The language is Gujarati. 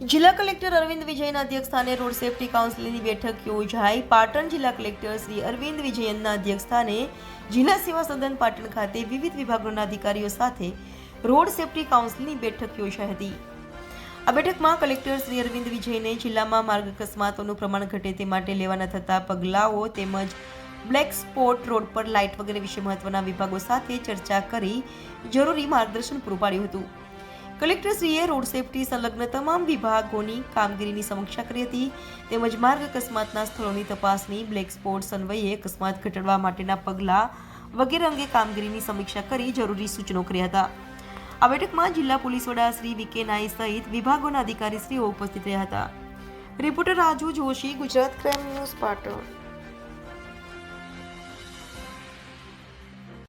જિલ્લા કલેક્ટર અરવિંદ વિજયના અધ્યક્ષસ્થાને રોડ સેફટી કાઉન્સિલની બેઠક યોજાઈ. પાટણ જિલ્લા કલેક્ટર શ્રી અરવિંદ વિજયનના અધ્યક્ષસ્થાને જિલ્લા સેવા સદન પાટણ ખાતે વિવિધ વિભાગોના અધિકારીઓ સાથે રોડ સેફટી કાઉન્સિલની બેઠક યોજાઈ હતી. આ બેઠકમાં કલેક્ટર શ્રી અરવિંદ વિજયને જિલ્લામાં માર્ગ અકસ્માતોનું પ્રમાણ ઘટે તે માટે લેવાના થતા પગલાઓ તેમજ બ્લેક સ્પોટ રોડ પર લાઇટ વગેરે વિશે મહત્વના વિભાગો સાથે ચર્ચા કરી જરૂરી માર્ગદર્શન પૂરું પાડ્યું હતું. કલેક્ટરશ્રીએ રોડ સેફટી સંલગ્ન તમામ વિભાગોની કામગીરીની સમીક્ષા કરી હતી તેમજ માર્ગ અકસ્માતના સ્થળોની તપાસની બ્લેક સ્પોટ્સ અન્વયે અકસ્માત ઘટાડવા માટેના પગલાં વગેરે અંગે કામગીરીની સમીક્ષા કરી જરૂરી સૂચનો કર્યા હતા. આ બેઠકમાં જિલ્લા પોલીસ વડા શ્રી વિકે નાઈ સહિત વિભાગોના અધિકારીશ્રીઓ ઉપસ્થિત રહ્યા હતા. Reporter Raju Joshi, Gujarat crime news Patan.